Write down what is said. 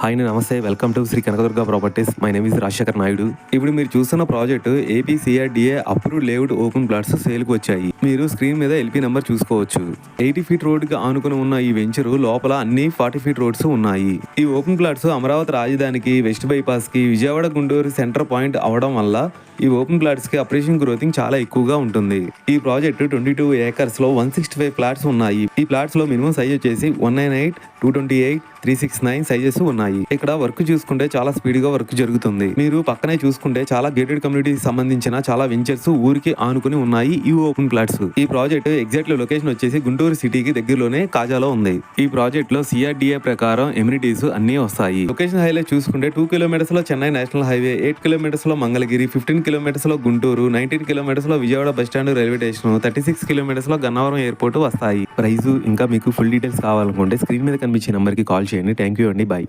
Hi నమస్తే. Welcome to Shri Kanakadurga properties my name is Rajasekhar Naidu. ఇప్పుడు మీరు చూస్తున్న project APCRDA approved layout open plots సేల్కి వచ్చాయి. మీరు స్క్రీన్ మీద ఎల్పీ నెంబర్ చూసుకోవచ్చు. ఎయిటీ ఫీట్ రోడ్కి ఆనుకుని ఉన్న ఈ వెంచర్ లోపల అన్ని ఫార్టీ ఫీట్ రోడ్స్ ఉన్నాయి. ఈ ఓపెన్ ప్లాట్స్ అమరావతి రాజధానికి వెస్ట్ బైపాస్కి విజయవాడ గుంటూరు సెంటర్ పాయింట్ అవడం వల్ల ఈ ఓపెన్ ప్లాట్స్కి అప్రిషియేషన్ గ్రోతింగ్ చాలా ఎక్కువగా ఉంటుంది. ఈ ప్రాజెక్ట్ ట్వంటీ టూ ఏకర్స్లో వన్ సిక్స్టీ ఫైవ్ ప్లాట్స్ ఉన్నాయి. ఈ ప్లాట్స్లో మినిమం సైజ్ వచ్చేసి one nine eight two twenty eight three six nine sizes ఉన్నాయి. ఇక్కడ వర్క్ చూసుకుంటే చాలా స్పీడ్గా వర్క్ జరుగుతుంది. మీరు పక్కనే చూసుకుంటే చాలా గేటెడ్ కమ్యూనిటీకి సంబంధించిన చాలా వెంచర్స్ ఊరికి ఆనుకుని ఉన్నాయి ఈ ఓపెన్ ప్లాట్స్. ఈ ప్రాజెక్ట్ ఎగ్జాక్ట్ లొకేషన్ వచ్చేసి గుంటూరు సిటీకి దగ్గరలోనే కాజాలో ఉంది. ఈ ప్రాజెక్ట్లో సిఆర్డిఏ ప్రకారం ఎమ్యూనిటీస్ అన్ని వస్తాయి. లొకేషన్ హైలైట్ చూసుకుంటే టూ కిలోమీటర్స్లో చెన్నై నేషనల్ హైవే ఎయిట్ కిలోమీటర్స్లో మంగళగిరి ఫిఫ్టీన్ కిలోమీటర్స్లో Guntur nineteen కిలోమీటర్స్లో Vijayawada bus stand railway station thirty six కిలోమీటర్స్లో Gannavaram airport వస్తాయి. ప్రైస్ ఇంకా మీకు ఫుల్ డీటెయిల్స్ కావాలనుకుంటే స్క్రీన్ మీద కనిపించే నంబర్కి కాల్ చేయండి. థ్యాంక్ యూ అండి. బాయ్